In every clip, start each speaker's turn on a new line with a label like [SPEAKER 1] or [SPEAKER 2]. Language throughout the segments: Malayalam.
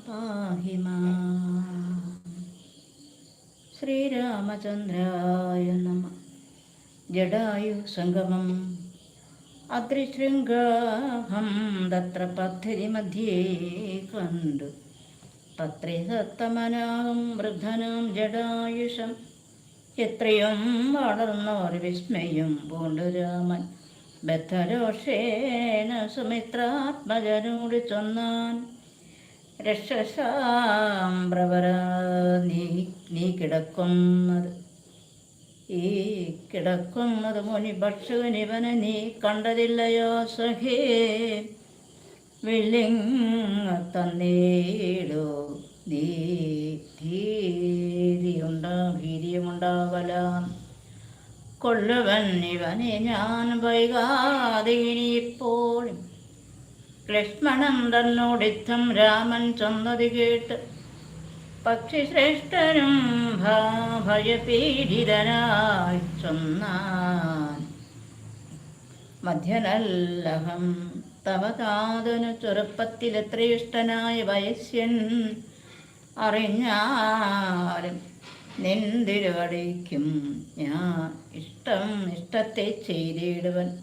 [SPEAKER 1] പാഹി മാം ശ്രീരാമചന്ദ്രായ നമ ജഡായു സംഗമം അദ്രിശൃംഗാഹം തത്ര പദ്ധതി മധ്യേ കണ്ടു പത്രേ സത്തമനാകും വൃദ്ധനാം ജഡായുഷം എത്രയും വളർന്നോർ വിസ്മയും പൂണ്ടു രാമൻ। ബദ്ധരോഷേണ സുമിത്രാത്മജനോട് ചൊന്നാൻ। രക്ഷസാമ്പ്രവര നീ നീ കിടക്കുന്നത്. ഈ കിടക്കുന്നത് മുനി ഭക്ഷകനിവനെ നീ കണ്ടതില്ലയോ സഖേ? വിളിങ്ങ തന്നേടോ. നീ ഭീതിയുണ്ടാ ഭീതിയുമുണ്ടാവല കൊള്ളുവൻ ഇവനെ ഞാൻ വൈകാതെ ഇനിയിപ്പോൾ ലക്ഷ്മണൻ തന്നോടിത്തം രാമൻ ചെന്നതി കേട്ട്. പക്ഷിശ്രേഷ്ഠനും ഭയപീഡിതനായി ചൊന്നാൻ. മധ്യനല്ലഹം തവ താതനു ചെറുപ്പത്തിൽ എത്ര ഇഷ്ടനായ വയസ്യൻ അറിഞ്ഞാലും നിന്തിരുവടിക്കും ഞാൻ ഇഷ്ടം ഇഷ്ടത്തെ ചെയ്തിടുവൻ.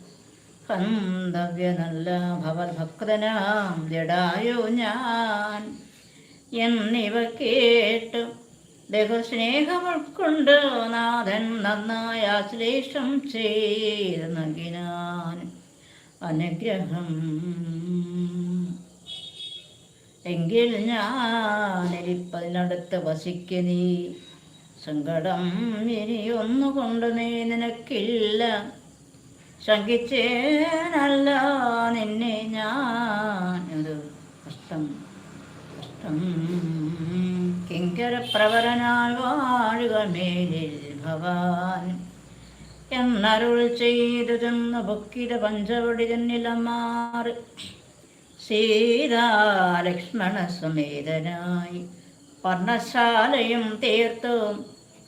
[SPEAKER 1] ഹന്തവ്യനല്ല ഭവത്ഭക്തനാം ജഡായോ ഞാൻ. എന്നിവ കേട്ടു ബഹുസ്നേഹം ഉൾക്കൊണ്ട് നാഥൻ നന്നായി ആശ്ലേഷം ചെയ്ത് നൽകിനാൻ അനുഗ്രഹം. എങ്കിൽ വസിക്ക നീ. സങ്കടം ഇനി ഒന്നുകൊണ്ട് നീ നിനക്കില്ല. ശങ്കിച്ചേനല്ല നിന്നെ ഞാൻ. ഒരു കഷ്ടം കഷ്ടം. കിങ്കര പ്രവരനാൾ വാഴുക മേലിൽ ഭവാൻ എന്നരുൾ ചെയ്തു ചെന്ന് ഭുക്കിത പഞ്ചവടി ചെന്നിലമാറി സീതാലക്ഷ്മണ സമേതനായി വർണശാലയും തീർത്തും.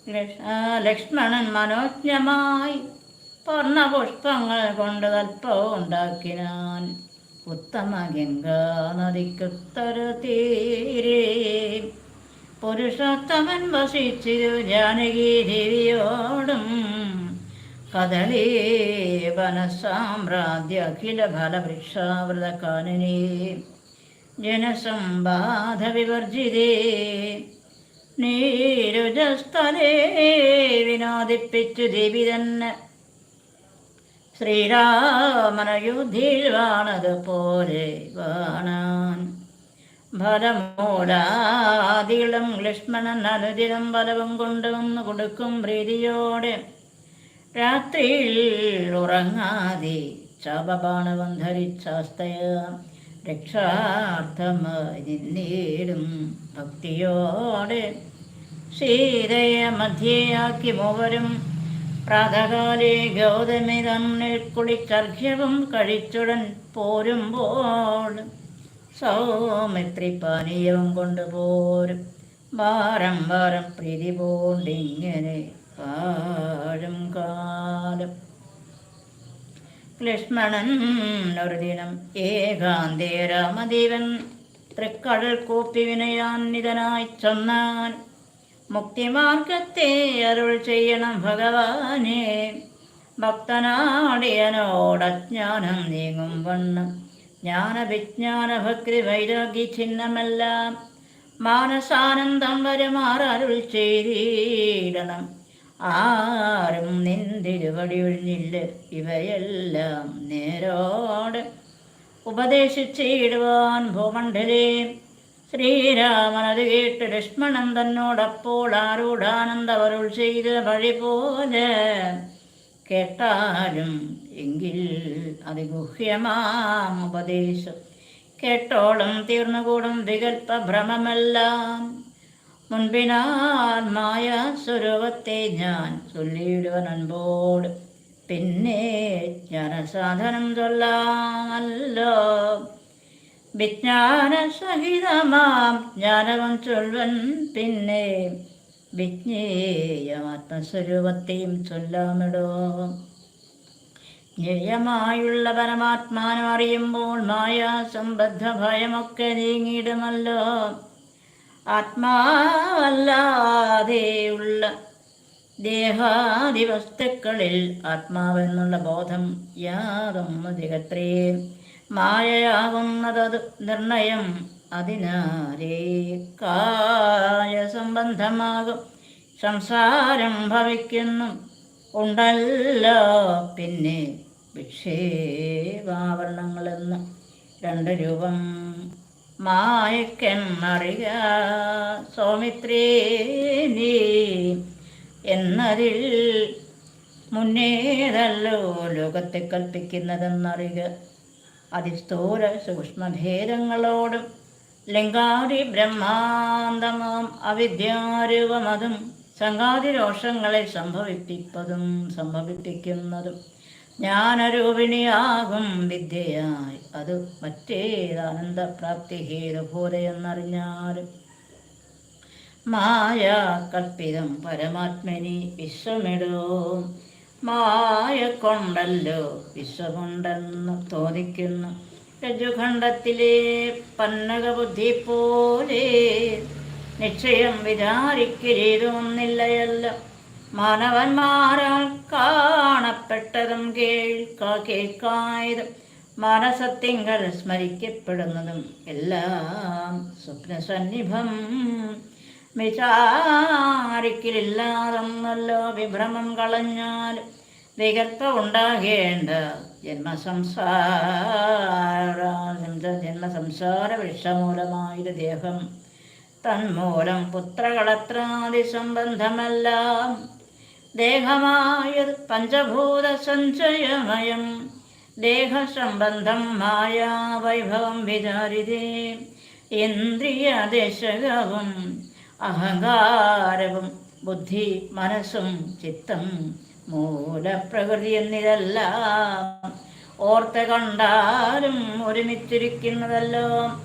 [SPEAKER 1] ലക്ഷ- ലക്ഷ്മണൻ മനോജ്ഞമായി. വർണപുഷ്പങ്ങൾ കൊണ്ട് കൽപ്പവും ഉണ്ടാക്കിനാൻ ഉത്തമ ഗംഗാനദിക്കുത്തൊരു തീരേ പുരുഷോത്തമൻ വസിച്ചിരു ജാനകി ദേവിയോടും കദളീ വനസാമ്രാജ്യ അഖില ഫലവൃക്ഷാവൃത കാനനേ ജനസമ്പാധ വിവർജിതേ നീരുജസ്ഥലേ വിനോദിപ്പിച്ചു ദേവി തന്നെ ശ്രീരാമനയുദ്ധിയിൽ വാണതുപോലെ വാണാൻ ഫലമൂലാദികളും ലക്ഷ്മണൻ അനുദിനം ഫലവും കൊണ്ടുവന്ന് കൊടുക്കും പ്രീതിയോടെ. രാത്രിയിൽ ഉറങ്ങാതെ ശാപബാണവം ധരിച്ചാസ്തയ രക്ഷാർത്ഥമായി നിന്നേടും ഭക്തിയോടെ. സീതയെ മധ്യയാക്കി മൂവരും പ്രാതകാലേ ഗൗതമി തന്നിൽ കുളിക്കർഘ്യവും കഴിച്ചുടൻ പോരുമ്പോൾ സൗമിത്രി പാനീയവും കൊണ്ടുപോരും. വാരം വാരം പ്രീതി പോണ്ടിങ്ങനെ പാഴും കാലം. ലക്ഷ്മണൻ ഒരു ദിനം ഏകാന്തേ രാമദേവൻ തൃക്കടൽ കൂപ്പി വിനയാന്നിതനായി ചൊന്നാൻ മുക്തിമാർഗത്തെ അരുൾ ചെയ്യണം ഭഗവാനെ. ഭക്തനാടിയനോടജ്ഞാനം നീങ്ങും വണ്ണം. ജ്ഞാനവിജ്ഞാന ഭക്തി വൈരാഗ്യ ചിഹ്നമെല്ലാം മാനസാനന്ദം വരുമാറരുൾ ചെയ്തിടണം. ആരും നിന്തിരുവടി ഒഴിഞ്ഞില്ല ഇവയെല്ലാം നേരോട് ഉപദേശിച്ചിടുവാൻ ഭൂമണ്ഡലേ. ശ്രീരാമനത് കേട്ട് ലക്ഷ്മണൻ തന്നോടപ്പോൾ ആരൂഢാനന്ദവരുൾ ചെയ്ത വഴി പോലെ കേട്ടാലും എങ്കിൽ അതിഗുഹ്യമാം ഉപദേശം. കേട്ടോളം തീർന്നുകൂടും വികൽപ്പ ഭ്രമമെല്ലാം മുൻപിനാൽ മായ സ്വരൂപത്തെ ഞാൻ ചൊല്ലിയിടുവൻ അൻപോട്. പിന്നെ ജ്ഞാനസാധനം ചൊല്ലാമല്ലോ വിജ്ഞാന സഹിതമാം ജ്ഞാനവം ചൊൽവൻ പിന്നെ വിജ്ഞേയമാത്മസ്വരൂപത്തെയും ചൊല്ലാമിടോ. ജ്ഞേയമായുള്ള പരമാത്മാനം അറിയുമ്പോൾ മായാ സംബദ്ധ ഭയമൊക്കെ നീങ്ങിയിടുമല്ലോ. ആത്മാവല്ലാതെയുള്ള ദേഹാദി വസ്തുക്കളിൽ ആത്മാവെന്നുള്ള ബോധം യാതൊന്നു തികത്രേ മായയാകുന്നതത് നിർണയം. അതിനാലേ കായ സംബന്ധമാകും സംസാരം ഭവിക്കുന്നു. ഉണ്ടല്ലോ പിന്നെ വിക്ഷേപാവരണങ്ങളെന്ന്. രണ്ട് രൂപം മായക്കെന്നറിയ സൗമിത്രേ നീ എന്നതിൽ മുന്നേതല്ലോ ലോകത്തെ കൽപ്പിക്കുന്നതെന്നറിയുക അതിസ്ഥൂല സൂക്ഷ്മഭേദങ്ങളോടും ലിംഗാദി ബ്രഹ്മാന്തമാം അവിദ്യാരൂപമതും സംഘാതിരോഷങ്ങളെ സംഭവിപ്പിപ്പതും സംഭവിപ്പിക്കുന്നതും ജ്ഞാനരൂപിണിയാകും വിദ്യയായി. അത് മറ്റേതാനന്ദപ്രാപ്തി ഹേതുഭൂതയെന്നറിഞ്ഞാലും മായ കൽപ്പിതം പരമാത്മനി വിശ്വമിടോ. മായ കൊണ്ടല്ലോ വിശ്വമുണ്ടെന്ന് തോന്നിക്കുന്നു. രജുഖണ്ഡത്തിലെ പന്നക ബുദ്ധി പോലെ നിശ്ചയം വിചാരിക്കരീതൊന്നില്ലയല്ലോ മാനവന്മാരാൽ കാണപ്പെട്ടതും കേൾക്ക കേൾക്കായതും മാനസത്യങ്ങൾ സ്മരിക്കപ്പെടുന്നതും എല്ലാം സ്വപ്നസന്നിഭം. വിചാരിക്കലില്ലാതൊന്നല്ലോ വിഭ്രമം കളഞ്ഞാൽ വികൽപ്പ ഉണ്ടാകേണ്ട ജന്മസംസാര ജന്മസംസാര ദേഹം. തന്മൂലം പുത്രകളത്രാദി സംബന്ധമെല്ലാം ദേഹമായത് പഞ്ചഭൂത സഞ്ചയമയം. ദേഹസംബന്ധം മായാവൈഭവം വിചാരിതേ. ഇന്ദ്രിയദേശകവും അഹങ്കാരവും ബുദ്ധി മനസ്സും ചിത്തം മൂലപ്രകൃതി എന്നിതെല്ലാം ഓർത്ത് കണ്ടാലും ഒരുമിച്ചിരിക്കുന്നതല്ലോ.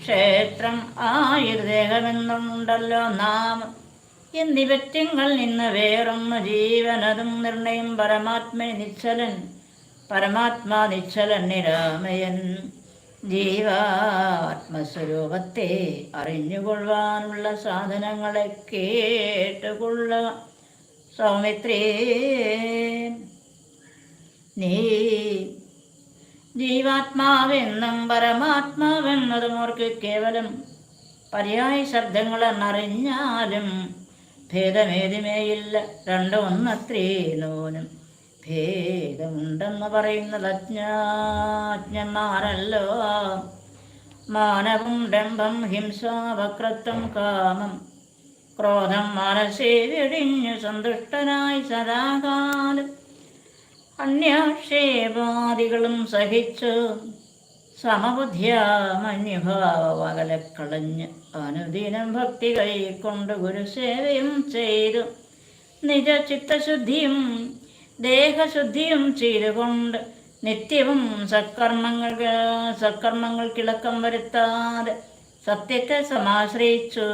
[SPEAKER 1] ക്ഷേത്രം ആയുർദേഹമെന്നുണ്ടല്ലോ നാം. എന്നിവറ്റങ്ങൾ നിന്ന് വേറൊന്ന് ജീവനതും നിർണയം പരമാത്മനി നിശ്ചലൻ പരമാത്മാ നിശ്ചലൻ നിരാമയൻ. ജീവാത്മസ്വരൂപത്തെ അറിഞ്ഞുകൊള്ളുവാനുള്ള സാധനങ്ങളെ കേട്ടുകൊള്ളുക സൗമിത്രേ നീ ജീവാത്മാവെന്നും പരമാത്മാവെന്നതും അവർക്ക് കേവലം പര്യായ ശബ്ദങ്ങളെന്നറിഞ്ഞാലും ഭേദമേതുമേയില്ല. രണ്ടും ഒന്നത്രേ നൂനും. ഭേദമുണ്ടെന്ന് പറയുന്നത് അജ്ഞാജ്ഞന്മാരല്ലോ മാനവും ഡംഭം ഹിംസ വക്രത്വം കാമം. ക്രോധം മനസ്സേ വെടിഞ്ഞു സന്തുഷ്ടനായി സദാകാലം. അന്യാക്ഷേപാദികളും സഹിച്ചു സമബുദ്ധ്യ മന്യഭാവകലക്കളഞ്ഞ് അനുദിനം ഭക്തി കൈക്കൊണ്ട് ഗുരുസേവയും ചെയ്തു. നിജ ചിത്തശുദ്ധിയും ദേഹശുദ്ധിയും ചെയ്തുകൊണ്ട് നിത്യവും സത്കർമ്മങ്ങൾ സത്കർമ്മങ്ങൾ കിളക്കം വരുത്താതെ സത്യത്തെ സമാശ്രയിച്ചു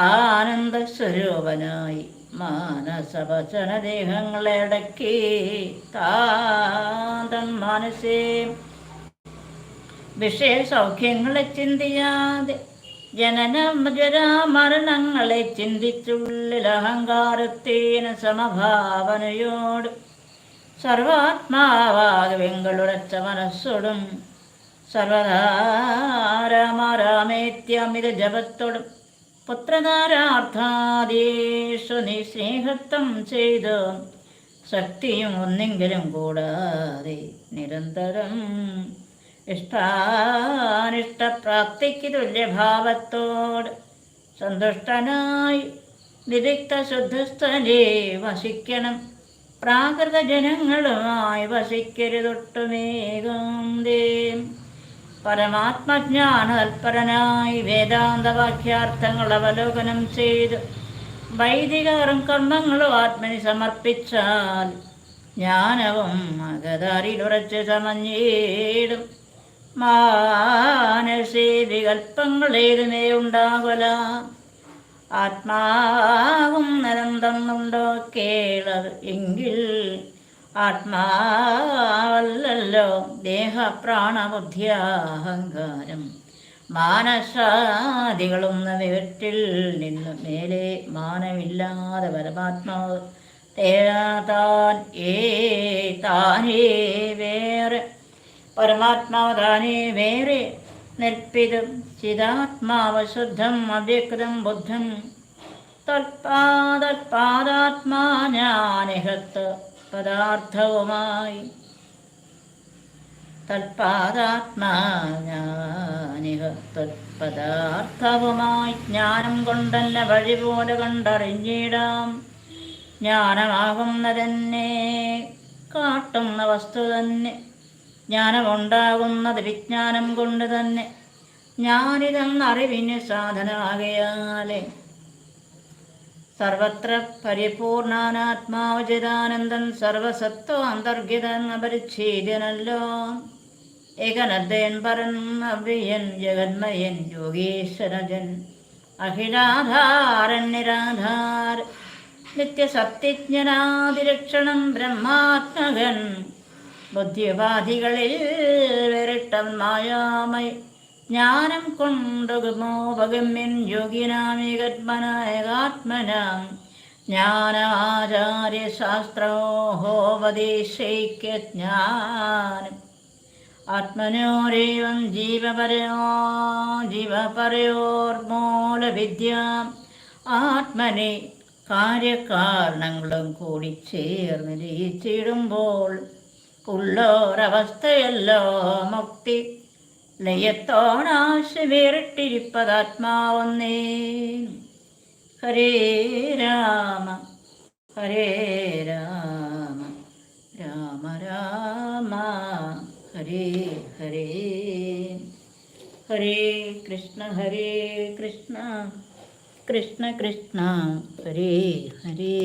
[SPEAKER 1] ആനന്ദ സ്വരൂപനായി മാനസവചനദേഹങ്ങളെ അടക്കി താതൻ മനസ്സേ വിഷയ സൗഖ്യങ്ങളെ ചിന്തിയാതെ ജനന മരണങ്ങളെ ചിന്തിച്ചുള്ളിൽ അഹങ്കാരത്തേന സമഭാവനയോട് സർവാത്മാവാക വെങ്കളുറച്ച മനസ്സോടും സർവധാരാമാരാമേത്യമിത ജപത്തോടും പുത്രധാരാർത്ഥാദേശു നീ സ്നേഹത്വം ചെയ്ത് ശക്തിയും ഒന്നെങ്കിലും കൂടാതെ നിരന്തരം ഇഷ്ടാനിഷ്ടപ്രാപ്തിക്ക് തുല്യഭാവത്തോട് സന്തുഷ്ടനായി വിദഗ്ധ ശുദ്ധസ്ഥലേ വസിക്കണം. പ്രാകൃത ജനങ്ങളുമായി വസിക്കരുതൊട്ടുമേകാന്തേ. പരമാത്മജ്ഞാന തൽപരനായി വേദാന്ത വാക്യാർത്ഥങ്ങൾ അവലോകനം ചെയ്ത് വൈദികറും കർമ്മങ്ങളും ആത്മനി സമർപ്പിച്ചാൽ ജ്ഞാനവും അകതാരിലുറച്ച് സമഞ്ഞേടും മാനസേ വികൽപ്പങ്ങളേതുമേ ഉണ്ടാകല ആത്മാവും നിരന്തന്നുണ്ടോ കേളർ എങ്കിൽ ആത്മാവല്ലല്ലോ ദേഹപ്രാണബുദ്ധി അഹങ്കാരം മാനസാദികളും വിവറ്റിൽ നിന്ന് മേലെ മാനമില്ലാതെ പരമാത്മാവ് തേരാതാൻ ഏ താനേ വേറെ. പരമാത്മാവ് താനേ വേറെ. നിൽപ്പിതും ചിതാത്മാവശുദ്ധം അവ്യക്തം ബുദ്ധം തൽപാദൽപാദാത്മാ ഞാനിഹത്ത് പദാർത്ഥവുമായി. തൽപാദാത്മാ പദാർത്ഥവുമായി ജ്ഞാനം കൊണ്ടല്ല വഴി പോലെ കണ്ടറിഞ്ഞിടാം. ജ്ഞാനമാകുന്നതെന്നെ കാട്ടുന്ന വസ്തു തന്നെ ജ്ഞാനമുണ്ടാകുന്നത് വിജ്ഞാനം കൊണ്ട് തന്നെ. ഞാനിതെന്നറിവിന് സാധനമാകയാലേ സർവത്ര പരിപൂർണാനാത്മാവചിതാനന്ദൻ സർവസത്വ അന്തർഗിതൻ അപരിച്ഛേദ്യനല്ലോ ഏകനദ്ദയൻ പരൻ അവ്യയൻ ജഗന്മയൻ യോഗീശ്വരജൻ. അഖിലാധാരൻ നിരാധാർ. നിത്യസത്യജ്ഞനാതിരക്ഷണം ബ്രഹ്മാത്മകൻ. ബുദ്ധിയുപാധികളിൽ വിരട്ടം മായാമൈ ജ്ഞാനം കൊണ്ടുമോപഗമ്യൻ യോഗിനാമികത്മനായകാത്മനാം ജ്ഞാനാചാര്യ ശാസ്ത്രോപദേശൈക്യജ്ഞാനം ആത്മനോരേവം ജീവപരയോ ജീവപരയോർമൂലവിദ്യ. ആത്മനെ കാര്യകാരണങ്ങളും കൂടി ചേർന്ന് ജയിച്ചിടുമ്പോൾ ഉള്ളോരവസ്ഥയല്ലോ മുക്തി. ലയത്തോണാശ വേറിട്ടിരിപ്പതാത്മാവൊന്നേ. ഹരേ രാമ ഹരേ രാമ രാമ രാമ ഹരേ ഹരേ. ഹരേ കൃഷ്ണ ഹരേ കൃഷ്ണ കൃഷ്ണ കൃഷ്ണ ഹരേ ഹരേ.